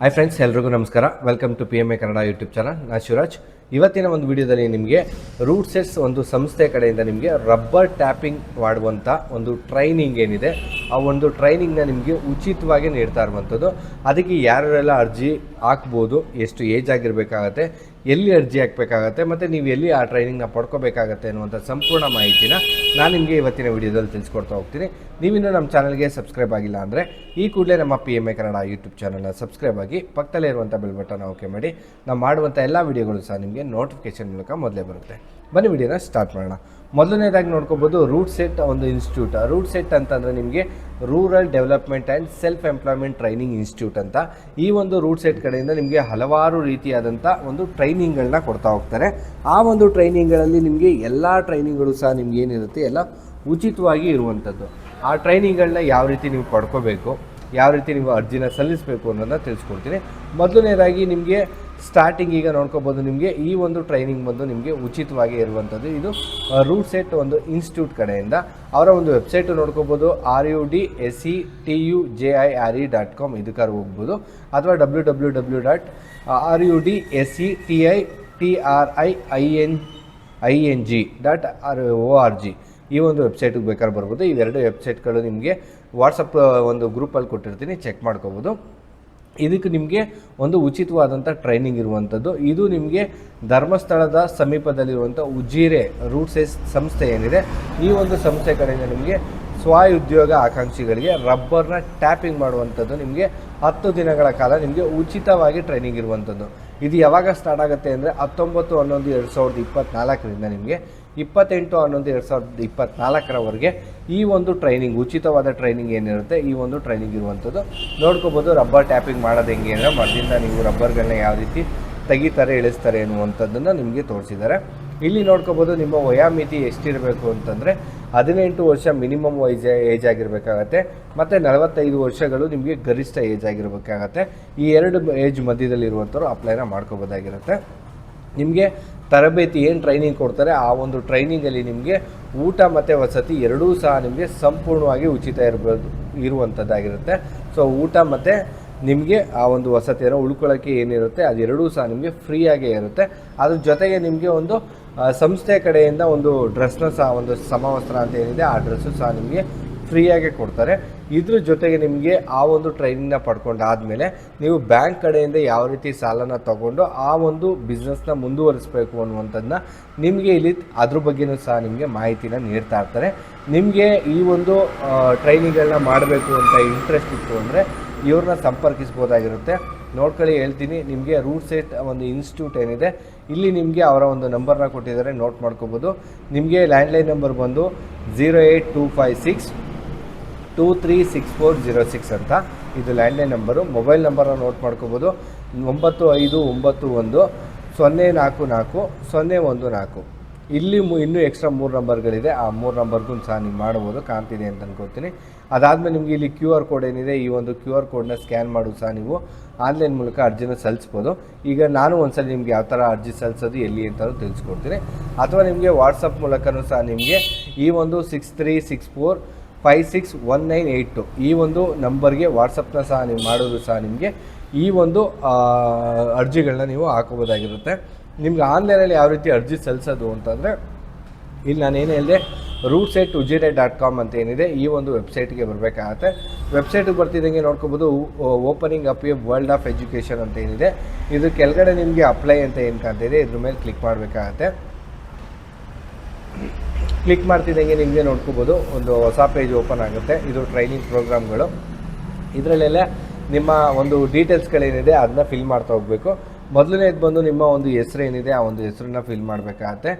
Hi friends ಎಲ್ರಿಗೂ ನಮಸ್ಕಾರ. Welcome to P M A Kannada YouTube channel ನಾ ಶಿವರಾಜ್. ಇವತ್ತಿನ ಒಂದು ವಿಡಿಯೋದಲ್ಲಿ ನಿಮಗೆ ರೂಟ್ ಸೆಟ್ಸ್ ಒಂದು ಸಂಸ್ಥೆ ಕಡೆಯಿಂದ ನಿಮಗೆ ರಬ್ಬರ್ ಟ್ಯಾಪಿಂಗ್ ಮಾಡುವಂಥ ಒಂದು ಟ್ರೈನಿಂಗ್ ಏನಿದೆ, ಆ ಒಂದು ಟ್ರೈನಿಂಗ್ನ ನಿಮಗೆ ಉಚಿತವಾಗಿ ನೀಡ್ತಾ ಇರುವಂಥದ್ದು. ಅದಕ್ಕೆ ಯಾರ್ಯಾರೆಲ್ಲ ಅರ್ಜಿ ಹಾಕ್ಬೋದು, ಎಷ್ಟು ಏಜ್ ಆಗಿರಬೇಕಾಗತ್ತೆ ಎಲ್ಲಿ ಅರ್ಜಿ ಹಾಕಬೇಕಾಗತ್ತೆ ಮತ್ತು ನೀವು ಎಲ್ಲಿ ಆ ಟ್ರೈನಿಂಗ್ನ ಪಡ್ಕೋಬೇಕಾಗತ್ತೆ ಅನ್ನುವಂಥ ಸಂಪೂರ್ಣ ಮಾಹಿತಿನ ನಾನು ನಿಮಗೆ ಇವತ್ತಿನ ವಿಡಿಯೋದಲ್ಲಿ ತಿಳಿಸ್ಕೊಡ್ತಾ ಹೋಗ್ತೀನಿ. ನೀವಿನ್ನೂ ನಮ್ಮ ಚಾನಲ್ಗೆ ಸಬ್ಸ್ಕ್ರೈಬ್ ಆಗಿಲ್ಲ ಅಂದರೆ ಈ ಕೂಡಲೇ ನಮ್ಮ P M A Kannada YouTube ಚಾನಲ್ನ ಸಬ್ಸ್ಕ್ರೈಬ್ ಆಗಿ ಪಕ್ಕದಲ್ಲೇ ಇರುವಂಥ ಬೆಲ್ ಬಟನ್ ಓಕೆ ಮಾಡಿ. ನಾವು ಮಾಡುವಂಥ ಎಲ್ಲ ವಿಡಿಯೋಗಳು ಸಹ ನಿಮಗೆ ನೋಟಿಫಿಕೇಶನ್ ಮೂಲಕ ಮೊದಲೇ ಬರುತ್ತೆ. ಬನ್ನಿ ವಿಡಿಯೋನ ಸ್ಟಾರ್ಟ್ ಮಾಡೋಣ. ಮೊದಲನೇದಾಗಿ ನೋಡ್ಕೋಬೋದು ರೂಟ್ ಸೆಟ್ ಒಂದು ಇನ್ಸ್ಟಿಟ್ಯೂಟ್ ರೂಟ್ ಸೆಟ್ ಅಂತಂದರೆ ನಿಮಗೆ rural development and self employment training institute ಅಂತ. ಈ ಒಂದು ರೂಟ್ ಸೆಟ್ ಕಡೆಯಿಂದ ನಿಮಗೆ ಹಲವಾರು ರೀತಿಯಾದಂಥ ಒಂದು ಟ್ರೈನಿಂಗ್ಗಳನ್ನ ಕೊಡ್ತಾ ಹೋಗ್ತಾರೆ. ಆ ಒಂದು ಟ್ರೈನಿಂಗ್ಗಳಲ್ಲಿ ನಿಮಗೆ ಎಲ್ಲ ಟ್ರೈನಿಂಗ್ಗಳು ಸಹ ನಿಮ್ಗೆ ಏನಿರುತ್ತೆ? ಎಲ್ಲ ಉಚಿತವಾಗಿ ಇರುವಂಥದ್ದು ಆ ಟ್ರೈನಿಂಗ್ಗಳನ್ನ ಯಾವ ರೀತಿ ನೀವು ಪಡ್ಕೋಬೇಕು? ಯಾವ ರೀತಿ ನೀವು ಅರ್ಜಿನ ಸಲ್ಲಿಸಬೇಕು ಅನ್ನೋದನ್ನ ತಿಳಿಸ್ಕೊಡ್ತೀನಿ. ಮೊದಲನೇದಾಗಿ ನಿಮಗೆ ಸ್ಟಾರ್ಟಿಂಗ್ ಈಗ ನೋಡ್ಕೋಬೋದು ನಿಮಗೆ. ಈ ಒಂದು ಟ್ರೈನಿಂಗ್ ಬಂದು ನಿಮಗೆ ಉಚಿತವಾಗಿ ಇರುವಂಥದ್ದು. ಇದು ರೂಟ್ ಸೆಟ್ ಒಂದು ಇನ್ಸ್ಟಿಟ್ಯೂಟ್ ಕಡೆಯಿಂದ. ಅವರ ಒಂದು ವೆಬ್ಸೈಟು ನೋಡ್ಕೋಬೋದು. R U D S C T U J I R E dot com ಇದಕ್ಕಾರು ಹೋಗ್ಬೋದು. ಅಥವಾ W W W dot R U D S C T I T R I I N I N G dot O R G G ಈ ಒಂದು ವೆಬ್ಸೈಟಿಗೆ ಬೇಕಾದ್ರೆ ಬರ್ಬೋದು. ಇವೆರಡು ವೆಬ್ಸೈಟ್ಗಳು ನಿಮಗೆ ವಾಟ್ಸಪ್ ಒಂದು ಗ್ರೂಪಲ್ಲಿ ಕೊಟ್ಟಿರ್ತೀನಿ. ಚೆಕ್ ಮಾಡ್ಕೋಬೋದು. ಇದಕ್ಕೆ ನಿಮಗೆ ಒಂದು ಉಚಿತವಾದಂಥ ಟ್ರೈನಿಂಗ್ ಇರುವಂಥದ್ದು ಇದು ನಿಮಗೆ ಧರ್ಮಸ್ಥಳದ ಸಮೀಪದಲ್ಲಿರುವಂಥ ಉಜಿರೆ ರೂಟ್ಸೆಸ್ ಸಂಸ್ಥೆ ಏನಿದೆ, ಈ ಒಂದು ಸಂಸ್ಥೆ ಕಡೆಯಿಂದ ನಿಮಗೆ ಸ್ವಉದ್ಯೋಗ ಆಕಾಂಕ್ಷಿಗಳಿಗೆ ರಬ್ಬರ್ನ ಟ್ಯಾಪಿಂಗ್ ಮಾಡುವಂಥದ್ದು ನಿಮಗೆ ಹತ್ತು ದಿನಗಳ ಕಾಲ ನಿಮಗೆ ಉಚಿತವಾಗಿ ಟ್ರೈನಿಂಗ್ ಇರುವಂಥದ್ದು. ಇದು ಯಾವಾಗ ಸ್ಟಾರ್ಟ್ ಆಗುತ್ತೆ ಅಂದರೆ ಹತ್ತೊಂಬತ್ತು, ಹನ್ನೊಂದು, ಎರಡು ಸಾವಿರದ ಇಪ್ಪತ್ತ್ನಾಲ್ಕರಿಂದ ನಿಮಗೆ ಇಪ್ಪತ್ತೆಂಟು, ಹನ್ನೊಂದು, ಎರಡು ಸಾವಿರದ ಇಪ್ಪತ್ತ್ನಾಲ್ಕರವರೆಗೆ ಈ ಒಂದು ಟ್ರೈನಿಂಗ್ ಉಚಿತವಾದ ಟ್ರೈನಿಂಗ್ ಏನಿರುತ್ತೆ ಈ ಒಂದು ಟ್ರೈನಿಂಗ್ ಇರುವಂಥದ್ದು. ನೋಡ್ಕೋಬೋದು ರಬ್ಬರ್ ಟ್ಯಾಪಿಂಗ್ ಮಾಡೋದು ಹೆಂಗೆ ಅಂದರೆ ಮರದಿಂದ ನೀವು ರಬ್ಬರ್ಗಳನ್ನ ಯಾವ ರೀತಿ ತೆಗಿತಾರೆ, ಇಳಿಸ್ತಾರೆ ಎನ್ನುವಂಥದ್ದನ್ನು ನಿಮಗೆ ತೋರಿಸಿದ್ದಾರೆ. ಇಲ್ಲಿ ನೋಡ್ಕೋಬೋದು ನಿಮ್ಮ ವಯೋಮಿತಿ ಎಷ್ಟಿರಬೇಕು ಅಂತಂದರೆ ಹದಿನೆಂಟು ವರ್ಷ ಮಿನಿಮಮ್ ವೈಜ್ ಏಜ್ ಆಗಿರಬೇಕಾಗತ್ತೆ, ಮತ್ತು ನಲವತ್ತೈದು ವರ್ಷಗಳು ನಿಮಗೆ ಗರಿಷ್ಠ ಏಜ್ ಆಗಿರಬೇಕಾಗತ್ತೆ. ಈ ಎರಡು ಏಜ್ ಮಧ್ಯದಲ್ಲಿರುವಂಥವ್ರು ಅಪ್ಲೈನ ಮಾಡ್ಕೋಬೋದಾಗಿರುತ್ತೆ. ನಿಮಗೆ ತರಬೇತಿ ಏನು ಟ್ರೈನಿಂಗ್ ಕೊಡ್ತಾರೆ, ಆ ಒಂದು ಟ್ರೈನಿಂಗಲ್ಲಿ ನಿಮಗೆ ಊಟ ಮತ್ತು ವಸತಿ ಎರಡೂ ಸಹ ನಿಮಗೆ ಸಂಪೂರ್ಣವಾಗಿ ಉಚಿತ ಇರ್ಬೋದು ಇರುವಂಥದ್ದಾಗಿರುತ್ತೆ ಸೊ ಊಟ ಮತ್ತು ನಿಮಗೆ ಆ ಒಂದು ವಸತಿಯನ್ನು ಉಳ್ಕೊಳ್ಳೋಕ್ಕೆ ಏನಿರುತ್ತೆ ಅದೆರಡೂ ಸಹ ನಿಮಗೆ ಫ್ರೀಯಾಗೇ ಇರುತ್ತೆ. ಅದ್ರ ಜೊತೆಗೆ ನಿಮಗೆ ಒಂದು ಸಂಸ್ಥೆ ಕಡೆಯಿಂದ ಒಂದು ಡ್ರೆಸ್ನ ಸಹ, ಒಂದು ಸಮವಸ್ತ್ರ ಅಂತ ಏನಿದೆ, ಆ ಡ್ರೆಸ್ಸು ಸಹ ನಿಮಗೆ ಫ್ರೀಯಾಗೆ ಕೊಡ್ತಾರೆ. ಇದ್ರ ಜೊತೆಗೆ ನಿಮಗೆ ಆ ಒಂದು ಟ್ರೈನಿಂಗ್ನ ಪಡ್ಕೊಂಡಾದಮೇಲೆ ನೀವು ಬ್ಯಾಂಕ್ ಕಡೆಯಿಂದ ಯಾವ ರೀತಿ ಸಾಲನ ತಗೊಂಡು ಆ ಒಂದು ಬಿಸ್ನೆಸ್ನ ಮುಂದುವರಿಸಬೇಕು ಅನ್ನುವಂಥದ್ದನ್ನ ನಿಮಗೆ ಇಲ್ಲಿ ಅದ್ರ ಬಗ್ಗೆನೂ ಸಹ ನಿಮಗೆ ಮಾಹಿತಿನ ನೀಡ್ತಾ ಇರ್ತಾರೆ. ನಿಮಗೆ ಈ ಒಂದು ಟ್ರೈನಿಂಗ್ಗಳನ್ನ ಮಾಡಬೇಕು ಅಂತ ಇಂಟ್ರೆಸ್ಟ್ ಇತ್ತು ಅಂದರೆ ಇವ್ರನ್ನ ಸಂಪರ್ಕಿಸ್ಬೋದಾಗಿರುತ್ತೆ. ನೋಡ್ಕೊಳ್ಳಿ, ಹೇಳ್ತೀನಿ. ನಿಮಗೆ ರೂಟ್ ಸೆಟ್ ಒಂದು ಇನ್ಸ್ಟಿಟ್ಯೂಟ್ ಏನಿದೆ, ಇಲ್ಲಿ ನಿಮಗೆ ಅವರ ಒಂದು ನಂಬರ್ನ ಕೊಟ್ಟಿದ್ದಾರೆ ನೋಟ್ ಮಾಡ್ಕೋಬೋದು. ನಿಮಗೆ ಲ್ಯಾಂಡ್ಲೈನ್ ನಂಬರ್ ಬಂದು zero eight two five six two three six four zero six ಅಂತ. ಇದು ಲ್ಯಾಂಡ್ಲೈನ್ ನಂಬರು ಮೊಬೈಲ್ ನಂಬರ್ನ ನೋಟ್ ಮಾಡ್ಕೋಬೋದು. ಒಂಬತ್ತು ಐದು ಒಂಬತ್ತು ಒಂದು, ಸೊನ್ನೆ ನಾಲ್ಕು ನಾಲ್ಕು, ಸೊನ್ನೆ ಒಂದು ನಾಲ್ಕು. ಇಲ್ಲಿ ಇನ್ನೂ ಎಕ್ಸ್ಟ್ರಾ ಮೂರು ನಂಬರ್ಗಳಿದೆ ಆ ಮೂರು ನಂಬರ್ಗೂ ಸಹ ನೀವು ಮಾಡ್ಬೋದು. ಕಾಣ್ತಿದೆ ಅಂತ ಅನ್ಕೋತೀನಿ. ಅದಾದಮೇಲೆ ನಿಮಗೆ ಇಲ್ಲಿ ಕ್ಯೂ ಆರ್ ಕೋಡ್ ಏನಿದೆ, ಈ ಒಂದು ಕ್ಯೂ ಆರ್ ಕೋಡ್ನ ಸ್ಕ್ಯಾನ್ ಮಾಡೋದು ಸಹ ನೀವು. ಆನ್ಲೈನ್ ಮೂಲಕ ಅರ್ಜಿನ ಸಲ್ಲಿಸ್ಬೋದು. ಈಗ ನಾನು ಒಂದ್ಸಲ ನಿಮ್ಗೆ ಯಾವ ಥರ ಅರ್ಜಿ ಸಲ್ಲಿಸೋದು, ಎಲ್ಲಿ ಅಂತ ತಿಳಿಸ್ಕೊಡ್ತೀನಿ. ಅಥವಾ ನಿಮಗೆ ವಾಟ್ಸಪ್ ಮೂಲಕನೂ ಸಹ ನಿಮಗೆ ಈ ಒಂದು six three six four five six one nine eight two ಈ ಒಂದು ನಂಬರ್ಗೆ ವಾಟ್ಸಪ್ನ ಸಹ ನೀವು ಮಾಡೋದು ಸಹ ನಿಮಗೆ ಈ ಒಂದು ಅರ್ಜಿಗಳನ್ನ ನೀವು ಹಾಕೋಬೋದಾಗಿರುತ್ತೆ ನಿಮ್ಗೆ ಆನ್ಲೈನಲ್ಲಿ ಯಾವ ರೀತಿ ಅರ್ಜಿ ಸಲ್ಲಿಸೋದು ಅಂತಂದರೆ, ಇಲ್ಲಿ ನಾನು ಏನು ಹೇಳಿದೆ RUDSET Ujire dot com ಅಂತ ಏನಿದೆ, ಈ ಒಂದು ವೆಬ್ಸೈಟ್ಗೆ ಬರಬೇಕಾಗತ್ತೆ. ವೆಬ್ಸೈಟಿಗೆ ಬರ್ತಿದ್ದಂಗೆ ನೋಡ್ಕೋಬೋದು opening up a world of education ಅಂತ ಏನಿದೆ. ಇದು ಕೆಳಗಡೆ ನಿಮಗೆ ಅಪ್ಲೈ ಅಂತ ಏನು ಕಾಣ್ತಿದೆ ಇದ್ರ ಮೇಲೆ ಕ್ಲಿಕ್ ಮಾಡಬೇಕಾಗತ್ತೆ. ಕ್ಲಿಕ್ ಮಾಡ್ತಿದ್ದಂಗೆ ನಿಮಗೆ ನೋಡ್ಕೋಬೋದು, ಒಂದು ಹೊಸ ಪೇಜ್ ಓಪನ್ ಆಗುತ್ತೆ. ಇದು ಟ್ರೈನಿಂಗ್ ಪ್ರೋಗ್ರಾಮ್ಗಳು ಇದರಲ್ಲೆಲ್ಲ ನಿಮ್ಮ ಒಂದು ಡೀಟೇಲ್ಸ್ಗಳೇನಿದೆ ಅದನ್ನ ಫಿಲ್ ಮಾಡ್ತಾ ಹೋಗಬೇಕು. ಮೊದಲನೇದು ಬಂದು ನಿಮ್ಮ ಒಂದು ಹೆಸರು ಏನಿದೆ, ಆ ಒಂದು ಹೆಸರನ್ನ ಫಿಲ್ ಮಾಡಬೇಕಾಗತ್ತೆ.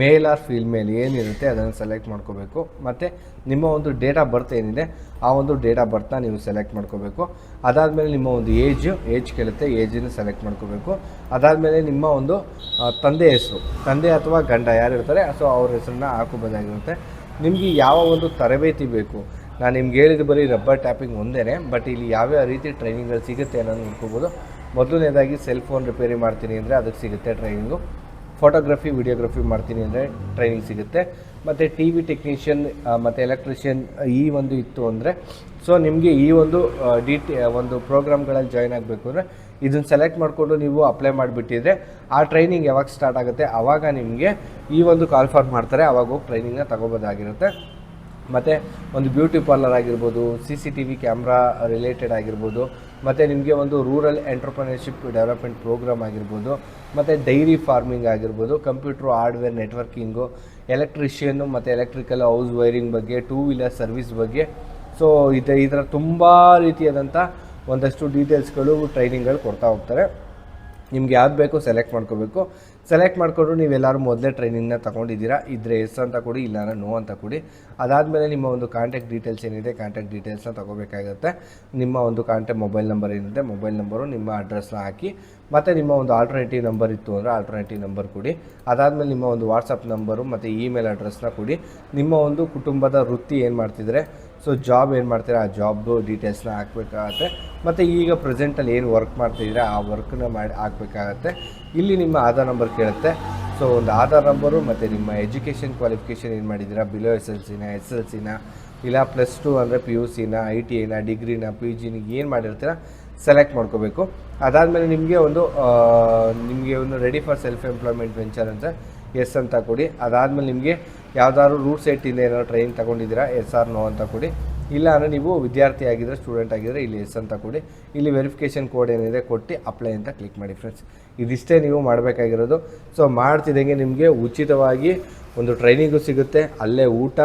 ಮೇಲ್ ಆರ್ ಫೀಲ್ಮೇಲ್ ಏನಿರುತ್ತೆ ಅದನ್ನು ಸೆಲೆಕ್ಟ್ ಮಾಡ್ಕೋಬೇಕು. ಮತ್ತು ನಿಮ್ಮ ಒಂದು ಡೇಟ್ ಆಫ್ ಬರ್ತ್ ಏನಿದೆ, ಆ ಒಂದು ಡೇಟ್ ಆಫ್ ಬರ್ತ್ನ ನೀವು ಸೆಲೆಕ್ಟ್ ಮಾಡ್ಕೋಬೇಕು. ಅದಾದಮೇಲೆ ನಿಮ್ಮ ಒಂದು ಏಜು ಏಜ್ ಕೇಳುತ್ತೆ ಏಜನ್ನು ಸೆಲೆಕ್ಟ್ ಮಾಡ್ಕೋಬೇಕು. ಅದಾದಮೇಲೆ ನಿಮ್ಮ ಒಂದು ತಂದೆ ಹೆಸರು. ತಂದೆ ಅಥವಾ ಗಂಡ ಯಾರಿರ್ತಾರೆ ಸೊ ಅವ್ರ ಹೆಸರನ್ನ ಹಾಕೋಬೋದಾಗಿರುತ್ತೆ ನಿಮಗೆ ಯಾವ ಒಂದು ತರಬೇತಿ ಬೇಕು? ನಾನು ನಿಮ್ಗೆ ಹೇಳಿದ ಬರೀ ರಬ್ಬರ್ ಟ್ಯಾಪಿಂಗ್ ಒಂದೇ ಬಟ್ ಇಲ್ಲಿ ಯಾವ್ಯಾವ ರೀತಿ ಟ್ರೈನಿಂಗ್ಗಳು ಸಿಗುತ್ತೆ ಅನ್ನೋದು ನೋಡ್ಕೋಬೋದು ಮೊದಲನೇದಾಗಿ ಸೆಲ್ ಫೋನ್ ರಿಪೇರಿ ಮಾಡ್ತೀನಿ ಅಂದರೆ ಅದಕ್ಕೆ ಸಿಗುತ್ತೆ ಟ್ರೈನಿಂಗು ಫೋಟೋಗ್ರಫಿ ವಿಡಿಯೋಗ್ರಫಿ ಮಾಡ್ತೀನಿ ಅಂದರೆ ಟ್ರೈನಿಂಗ್ ಸಿಗುತ್ತೆ. ಮತ್ತು ಟಿ ವಿ ಟೆಕ್ನಿಷಿಯನ್ ಮತ್ತು ಎಲೆಕ್ಟ್ರಿಷಿಯನ್ ಈ ಒಂದು ಇತ್ತು ಅಂದರೆ ಸೊ ನಿಮಗೆ ಈ ಒಂದು ಡಿ ಟಿ ಒಂದು ಪ್ರೋಗ್ರಾಮ್ಗಳಲ್ಲಿ ಜಾಯ್ನ್ ಆಗಬೇಕು ಅಂದರೆ ಇದನ್ನು ಸೆಲೆಕ್ಟ್ ಮಾಡಿಕೊಂಡು ನೀವು ಅಪ್ಲೈ ಮಾಡಿಬಿಟ್ಟಿದ್ರೆ ಆ ಟ್ರೈನಿಂಗ್ ಯಾವಾಗ ಸ್ಟಾರ್ಟ್ ಆಗುತ್ತೆ ಆವಾಗ ನಿಮಗೆ ಈ ಒಂದು ಕಾಲ್ ಫಾರ್ ಮಾಡ್ತಾರೆ ಆವಾಗ ಹೋಗಿ ಟ್ರೈನಿಂಗ್ನ ತಗೋಬೋದಾಗಿರುತ್ತೆ. ಮತ್ತು ಒಂದು ಬ್ಯೂಟಿ ಪಾರ್ಲರ್ ಆಗಿರ್ಬೋದು C C T V camera related ಆಗಿರ್ಬೋದು, ಮತ್ತು ನಿಮಗೆ ಒಂದು ರೂರಲ್ ಎಂಟರ್ಪ್ರಿನರ್ಶಿಪ್ ಡೆವಲಪ್ಮೆಂಟ್ ಪ್ರೋಗ್ರಾಮ್ ಆಗಿರ್ಬೋದು, ಮತ್ತು ಡೈರಿ ಫಾರ್ಮಿಂಗ್ ಆಗಿರ್ಬೋದು ಕಂಪ್ಯೂಟ್ರು ಹಾರ್ಡ್ವೇರ್ ನೆಟ್ವರ್ಕಿಂಗು ಎಲೆಕ್ಟ್ರಿಷಿಯನ್ನು ಮತ್ತು ಎಲೆಕ್ಟ್ರಿಕಲ್ ಹೌಸ್ ವೈರಿಂಗ್ ಬಗ್ಗೆ ಟೂ ವೀಲರ್ ಸರ್ವಿಸ್ ಬಗ್ಗೆ. ಸೊ ಇದು ಈ ಥರ ತುಂಬ ರೀತಿಯಾದಂಥ ಒಂದಷ್ಟು ಡೀಟೇಲ್ಸ್ಗಳು ಟ್ರೈನಿಂಗ್ಗಳು ಕೊಡ್ತಾ ಹೋಗ್ತಾರೆ. ನಿಮ್ಗೆ ಯಾವ್ದು ಬೇಕು ಸೆಲೆಕ್ಟ್ ಮಾಡ್ಕೋಬೇಕು. ಸೆಲೆಕ್ಟ್ ಮಾಡಿಕೊಂಡು ನೀವೆಲ್ಲರೂ ಮೊದಲೇ ಟ್ರೈನಿಂಗ್ನ ತೊಗೊಂಡಿದ್ದೀರಾ? ಇದ್ರೆ ಎಸ್ ಅಂತ ಕೊಡಿ ಇಲ್ಲ ನೋ ಅಂತ ಕೊಡಿ. ಅದಾದಮೇಲೆ ನಿಮ್ಮ ಒಂದು ಕಾಂಟ್ಯಾಕ್ಟ್ ಡೀಟೇಲ್ಸ್ ಏನಿದೆ ಕಾಂಟ್ಯಾಕ್ಟ್ ಡೀಟೇಲ್ಸ್ನ ತೊಗೋಬೇಕಾಗುತ್ತೆ. ನಿಮ್ಮ ಒಂದು ಕಾಂಟ್ಯಾಕ್ಟ್ ಮೊಬೈಲ್ ನಂಬರ್ ಏನಿದೆ ಮೊಬೈಲ್ ನಂಬರು ನಿಮ್ಮ ಅಡ್ರೆಸ್ನ ಹಾಕಿ, ಮತ್ತು ನಿಮ್ಮ ಒಂದು ಆಲ್ಟರ್ನೇಟಿವ್ ನಂಬರ್ ಇತ್ತು ಅಂದರೆ ಆಲ್ಟರ್ನೇಟಿವ್ ನಂಬರ್ ಕೊಡಿ. ಅದಾದಮೇಲೆ ನಿಮ್ಮ ಒಂದು ವಾಟ್ಸಪ್ ನಂಬರು ಮತ್ತು ಇಮೇಲ್ ಅಡ್ರೆಸ್ನ ಕೊಡಿ. ನಿಮ್ಮ ಒಂದು ಕುಟುಂಬದ ವೃತ್ತಿ ಏನು ಮಾಡ್ತಿದ್ರೆ? ಸೊ ಜಾಬ್ ಏನು ಮಾಡ್ತೀರಾ? ಆ ಜಾಬ್ದು ಡೀಟೇಲ್ಸ್ನ ಹಾಕ್ಬೇಕಾಗತ್ತೆ. ಮತ್ತು ಈಗ ಪ್ರೆಸೆಂಟಲ್ಲಿ ಏನು ವರ್ಕ್ ಮಾಡ್ತಿದ್ದೀರಾ? ಆ ವರ್ಕ್ನ ಮಾಡಿ ಹಾಕ್ಬೇಕಾಗತ್ತೆ. ಇಲ್ಲಿ ನಿಮ್ಮ ಆಧಾರ್ ನಂಬರ್ ಕೇಳುತ್ತೆ. ಸೊ ಒಂದು ಆಧಾರ್ ನಂಬರು ಮತ್ತು ನಿಮ್ಮ ಎಜುಕೇಷನ್ ಕ್ವಾಲಿಫಿಕೇಷನ್ ಏನು ಮಾಡಿದ್ದೀರಾ? ಬಿಲೋ ಎಸ್ ಎಲ್ ಸಿನ ಎಸ್ ಎಲ್ ಸಿನ ಇಲ್ಲ ಪ್ಲಸ್ ಟು ಅಂದರೆ ಪಿ ಯು ಸಿನ ಐ ಟಿ ಐನ ಡಿಗ್ರಿನ ಪಿ ಜಿನ ಏನು ಮಾಡಿರ್ತೀರ ಸೆಲೆಕ್ಟ್ ಮಾಡ್ಕೋಬೇಕು. ಅದಾದಮೇಲೆ ನಿಮಗೆ ಒಂದು ನಿಮಗೆ ಒಂದು ready for self employment venture ಅಂತ ಎಸ್ ಅಂತ ಕೊಡಿ. ಅದಾದಮೇಲೆ ನಿಮಗೆ ಯಾವುದಾದ್ರು ರೂಟ್ ಸೈಟಿಂದ ಏನಾದ್ರು ಟ್ರೈನ್ ತೊಗೊಂಡಿದ್ದೀರಾ? ಎಸ್ ಆರ್ ನೋ ಅಂತ ಕೊಡಿ. ಇಲ್ಲ ಅಂದರೆ ನೀವು ವಿದ್ಯಾರ್ಥಿ ಆಗಿದ್ದರೆ ಸ್ಟೂಡೆಂಟ್ ಆಗಿದ್ದರೆ ಇಲ್ಲಿ ಎಸ್ ಅಂತ ಕೊಡಿ. ಇಲ್ಲಿ ವೆರಿಫಿಕೇಷನ್ ಕೋಡ್ ಏನಿದೆ ಕೊಟ್ಟು ಅಪ್ಲೈ ಅಂತ ಕ್ಲಿಕ್ ಮಾಡಿ ಫ್ರೆಂಡ್ಸ್ ಇದಿಷ್ಟೇ ನೀವು ಮಾಡಬೇಕಾಗಿರೋದು. ಸೊ ಮಾಡ್ತಿದ್ದಂಗೆ ನಿಮಗೆ ಉಚಿತವಾಗಿ ಒಂದು ಟ್ರೈನಿಂಗು ಸಿಗುತ್ತೆ. ಅಲ್ಲೇ ಊಟ,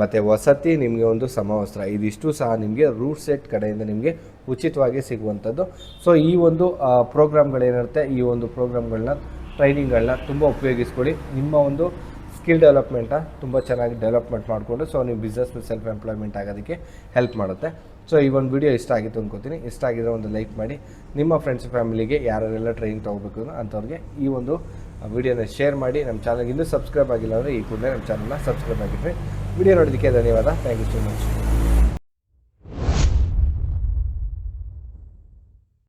ಮತ್ತು ವಸತಿ, ನಿಮಗೆ ಒಂದು ಸಮವಸ್ತ್ರ. ಇದಿಷ್ಟು ಸಹ ನಿಮಗೆ ರೂಟ್ ಸೆಟ್ ಕಡೆಯಿಂದ ನಿಮಗೆ ಉಚಿತವಾಗಿ ಸಿಗುವಂಥದ್ದು. ಸೊ ಈ ಒಂದು ಪ್ರೋಗ್ರಾಮ್ಗಳೇನಿರುತ್ತೆ ಈ ಒಂದು ಪ್ರೋಗ್ರಾಮ್ಗಳನ್ನ ಟ್ರೈನಿಂಗ್ಗಳನ್ನ ತುಂಬ ಉಪಯೋಗಿಸ್ಕೊಳ್ಳಿ. ನಿಮ್ಮ ಒಂದು ಸ್ಕಿಲ್ ಡೆವಲಪ್ಮೆಂಟ ತುಂಬ ಚೆನ್ನಾಗಿ ಡೆವಲಪ್ಮೆಂಟ್ ಮಾಡಿಕೊಂಡು ಸೊ ನೀವು ಬಿಸ್ನೆಸ್ ಸೆಲ್ಫ್ ಎಂಪ್ಲಾಯ್ಮೆಂಟ್ ಆಗೋದಕ್ಕೆ ಹೆಲ್ಪ್ ಮಾಡುತ್ತೆ. ಸೊ ಈ ಒಂದು ವಿಡಿಯೋ ಇಷ್ಟ ಆಗಿತ್ತು ಅಂದ್ಕೋತೀನಿ ಇಷ್ಟ ಆಗಿದ್ರೆ ಒಂದು ಲೈಕ್ ಮಾಡಿ. ನಿಮ್ಮ ಫ್ರೆಂಡ್ಸ್ ಫ್ಯಾಮಿಲಿಗೆ ಯಾರೆಲ್ಲ ಟ್ರೈನಿಂಗ್ ತೊಗೋಬೇಕು ಅಂಥವ್ರಿಗೆ ಈ ಒಂದು ವಿಡಿಯೋನ ಶೇರ್ ಮಾಡಿ. ನಮ್ಮ ಚಾನಲ್ಗೆ ಇನ್ನೂ ಸಬ್ಸ್ಕ್ರೈಬ್ ಆಗಿಲ್ಲ ಅಂದರೆ ಈ ಕೂಡಲೇ ನಮ್ಮ ಚಾನಲ್ನ ಸಬ್ಸ್ಕ್ರೈಬ್ ಆಗಿರ್ರಿ. ವಿಡಿಯೋ ನೋಡೋದಕ್ಕೆ ಧನ್ಯವಾದ. Thank you so much